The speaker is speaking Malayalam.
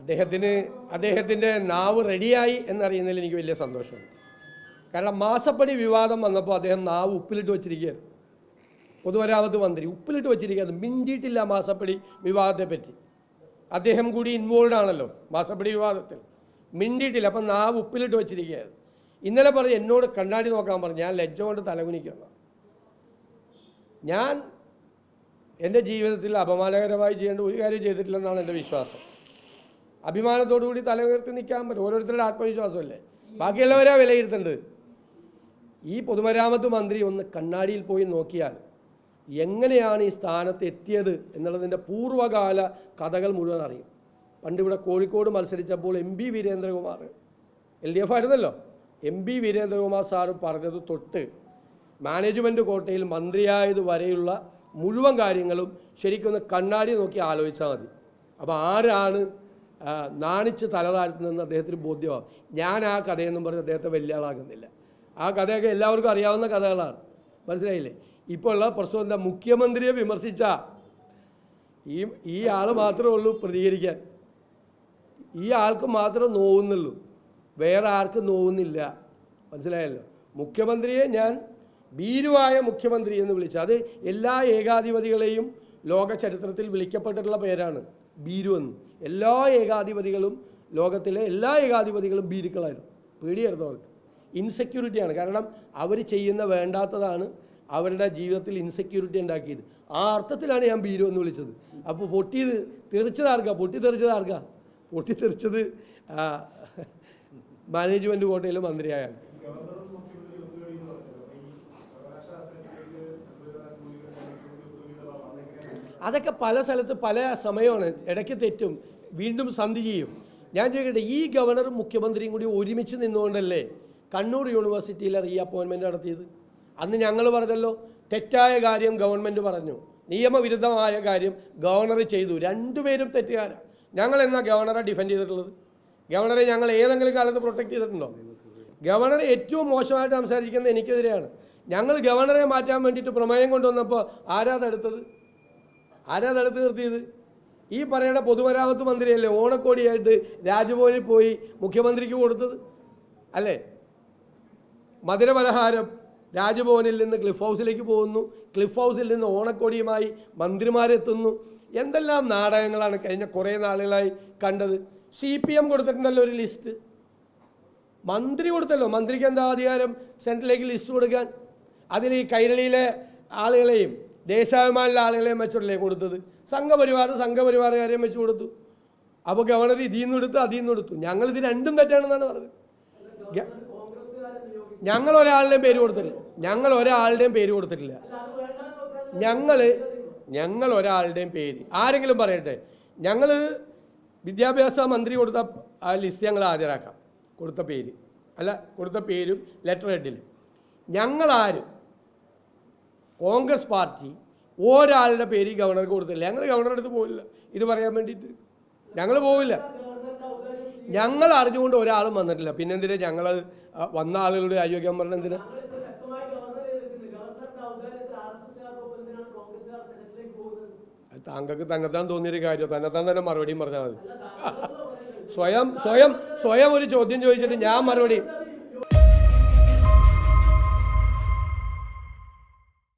അദ്ദേഹത്തിന് അദ്ദേഹത്തിന്റെ നാവ് റെഡിയായി എന്നറിയുന്നതിൽ എനിക്ക് വലിയ സന്തോഷമുണ്ട്. കാരണം മാസപ്പടി വിവാദം വന്നപ്പോൾ അദ്ദേഹം നാവ് ഉപ്പിലിട്ട് വെച്ചിരിക്കുകയാണ്. പൊതുമരാമത്ത് മന്ത്രി ഉപ്പിലിട്ട് വച്ചിരിക്കുകയാണ്. മിണ്ടിയിട്ടില്ല മാസപ്പടി വിവാദത്തെപ്പറ്റി. അദ്ദേഹം കൂടി ഇൻവോൾവ് ആണല്ലോ മാസപ്പടി വിവാദത്തിൽ. മിണ്ടിയിട്ടില്ല അപ്പം നാവ് ഉപ്പിലിട്ട് വെച്ചിരിക്കുകയാണ്. ഇന്നലെ പറഞ്ഞ് എന്നോട് കണ്ണാടി നോക്കാൻ പറഞ്ഞു ഞാൻ ലജ്ജ കൊണ്ട് തലകുനിക്കുന്നു. ഞാൻ എന്റെ ജീവിതത്തിൽ അപമാനകരമായി ചെയ്യേണ്ട ഒരു കാര്യം ചെയ്തിട്ടില്ലെന്നാണ് എന്റെ വിശ്വാസം. അഭിമാനത്തോടു കൂടി തല ഉയർത്തി നിൽക്കാൻ പറ്റും. ഓരോരുത്തരുടെ ആത്മവിശ്വാസമല്ലേ? ബാക്കിയുള്ളവരാ വിലയിരുത്തേണ്ടത് ഈ പൊതുമരാമത്ത് മന്ത്രി ഒന്ന് കണ്ണാടിയിൽ പോയി നോക്കിയാൽ എങ്ങനെയാണ് ഈ സ്ഥാനത്ത് എത്തിയത് എന്നുള്ളതിന്റെ പൂർവകാല കഥകൾ മുഴുവൻ അറിയും. പണ്ട് ഇവിടെ Kozhikode മത്സരിച്ചപ്പോൾ M B Veerendrakumar L D F ആയിരുന്നല്ലോ. എം ബി വീരേന്ദ്രകുമാർ സാറ് പറഞ്ഞത് തൊട്ട് മാനേജ്മെന്റ് കോട്ടയിൽ മന്ത്രിയായത് വരെയുള്ള മുഴുവൻ കാര്യങ്ങളും ശരിക്കൊന്ന് കണ്ണാടി നോക്കി ആലോചിച്ചാൽ മതി. അപ്പോൾ ആരാണ് നാണിച്ച് തലതാഴ്ത്തുന്നതെന്ന് അദ്ദേഹത്തിന് ബോധ്യമാകും ഞാൻ ആ കഥയെന്നും പറഞ്ഞ് അദ്ദേഹത്തെ വലിയ ആളാകുന്നില്ല ആ കഥയൊക്കെ എല്ലാവർക്കും അറിയാവുന്ന കഥകളാണ്. മനസ്സിലായില്ലേ? ഇപ്പോൾ ഉള്ള പ്രശ്നം എന്താ? മുഖ്യമന്ത്രിയെ വിമർശിച്ച. ഈ ഈ ആൾ മാത്രമേ ഉള്ളൂ പ്രതികരിക്കാൻ. ഈ ആൾക്ക് മാത്രം നോവുന്നുള്ളൂ. വേറെ ആർക്കും നോവുന്നില്ല. മനസ്സിലായല്ലോ? മുഖ്യമന്ത്രിയെ ഞാൻ ഭീരുവായ മുഖ്യമന്ത്രി എന്ന് വിളിച്ചു. അത് എല്ലാ ഏകാധിപതികളെയും ലോക ചരിത്രത്തിൽ വിളിക്കപ്പെട്ടിട്ടുള്ള പേരാണ് ഭീരു എന്ന്. എല്ലാ ഏകാധിപതികളും ലോകത്തിലെ എല്ലാ ഏകാധിപതികളും ഭീരുക്കളായിരുന്നു പേടിയായിരുന്നു അവർക്ക്. ഇൻസെക്യൂരിറ്റിയാണ് കാരണം അവർ ചെയ്യുന്ന വേണ്ടാത്തതാണ് അവരുടെ ജീവിതത്തിൽ ഇൻസെക്യൂരിറ്റി ഉണ്ടാക്കിയത്. ആ അർത്ഥത്തിലാണ് ഞാൻ ഭീരു എന്ന് വിളിച്ചത്. അപ്പോൾ പൊട്ടിയത് തെറിച്ചത് ആർക്കാ പൊട്ടി തെറിച്ചത് ആർക്കാ പൊട്ടി തെറിച്ചത് മാനേജ്മെന്റ് കോട്ടയിലെ മന്ത്രിയായാണ്. അതൊക്കെ പല സ്ഥലത്ത് പല സമയമാണ്. ഇടയ്ക്ക് തെറ്റും. വീണ്ടും സന്ധി ചെയ്യും. ഞാൻ ചോദിക്കട്ടെ ഈ ഗവർണറും മുഖ്യമന്ത്രിയും കൂടി ഒരുമിച്ച് നിന്നുകൊണ്ടല്ലേ കണ്ണൂർ യൂണിവേഴ്സിറ്റിയിലെ റീ അപ്പോയിൻമെന്റ് നടത്തിയത്? അന്ന് ഞങ്ങൾ പറഞ്ഞല്ലോ തെറ്റായ കാര്യം ഗവൺമെന്റ് പറഞ്ഞു. നിയമവിരുദ്ധമായ കാര്യം ഗവർണർ ചെയ്തു. രണ്ടുപേരും തെറ്റുകാരാണ് ഞങ്ങൾ എന്നാ ഗവർണറെ ഡിഫെൻഡ് ചെയ്തിട്ടുള്ളത്? ഗവർണറെ ഞങ്ങൾ ഏതെങ്കിലും കാലത്ത് പ്രൊട്ടക്ട് ചെയ്തിട്ടുണ്ടോ? ഗവർണർ ഏറ്റവും മോശമായിട്ട് സംസാരിക്കുന്നത് എനിക്കെതിരെയാണ്. ഞങ്ങൾ ഗവർണറെ മാറ്റാൻ വേണ്ടിയിട്ട് പ്രമേയം കൊണ്ടുവന്നപ്പോൾ ആരാ തടുത്തത് ആരാ നടത്തി നിർത്തിയത് ഈ പറയുന്ന പൊതുമരാമത്ത് മന്ത്രിയല്ലേ ഓണക്കോടിയായിട്ട് രാജ്ഭവനിൽ പോയി മുഖ്യമന്ത്രിക്ക് കൊടുത്തത്? അല്ലേ? മധുരപലഹാരം രാജ്ഭവനിൽ നിന്ന് ക്ലിഫ് ഹൗസിലേക്ക് പോകുന്നു. ക്ലിഫ് ഹൗസിൽ നിന്ന് ഓണക്കോടിയുമായി മന്ത്രിമാരെത്തുന്നു. എന്തെല്ലാം നാടകങ്ങളാണ് കഴിഞ്ഞ കുറേ നാളുകളായി കണ്ടത്? സി പി എം കൊടുത്തിട്ടുണ്ടല്ലോ ഒരു ലിസ്റ്റ്. മന്ത്രി കൊടുത്തല്ലോ. മന്ത്രിക്ക് എന്താ അധികാരം? സെൻട്രലിലേക്ക് ലിസ്റ്റ് കൊടുക്കാൻ. അതിൽ ഈ കൈരളിയിലെ ആളുകളെയും ദേശാഭിമാനിലെ ആളുകളെയും വെച്ചിട്ടല്ലേ കൊടുത്തത്? സംഘപരിവാർ സംഘപരിവാറുകാരെയും വെച്ച് കൊടുത്തു. അപ്പോൾ ഗവർണർ ഇതിൽ നിന്ന് എടുത്തു അതിൽ നിന്ന് എടുത്തു. ഞങ്ങൾ ഇത് രണ്ടും തെറ്റാണെന്നാണ് പറഞ്ഞത്. ഞങ്ങൾ ഒരാളുടെയും പേര് കൊടുത്തില്ല ഞങ്ങൾ ഒരാളുടെയും പേര് കൊടുത്തിട്ടില്ല. ഞങ്ങൾ ഞങ്ങൾ ഒരാളുടെയും പേര്. ആരെങ്കിലും പറയട്ടെ. ഞങ്ങൾ വിദ്യാഭ്യാസ മന്ത്രി കൊടുത്ത ആ ലിസ്റ്റ് ഞങ്ങൾ ഹാജരാക്കാം കൊടുത്ത പേര്. അല്ല കൊടുത്ത പേരും ലെറ്റർ ഹെഡിൽ ഞങ്ങളാരും കോൺഗ്രസ് പാർട്ടി ഒരാളുടെ പേര് ഗവർണർക്ക് കൊടുത്തില്ല. ഞങ്ങൾ ഗവർണറുടെ അടുത്ത് പോയില്ല. ഇത് പറയാൻ വേണ്ടിയിട്ട്. ഞങ്ങൾ പോവില്ല. ഞങ്ങൾ അറിഞ്ഞുകൊണ്ട് ഒരാളും വന്നിട്ടില്ല. പിന്നെന്തിനാ ഞങ്ങൾ വന്ന ആളുകളുടെ അയോഗ്യം പറഞ്ഞ എന്തിനാ? താങ്കൾക്ക് തന്നെത്താൻ തോന്നിയൊരു കാര്യം. തന്നെത്താൻ തന്നെ മറുപടിയും പറഞ്ഞാൽ മതി. സ്വയം സ്വയം സ്വയം ഒരു ചോദ്യം ചോദിച്ചിട്ട് ഞാൻ മറുപടി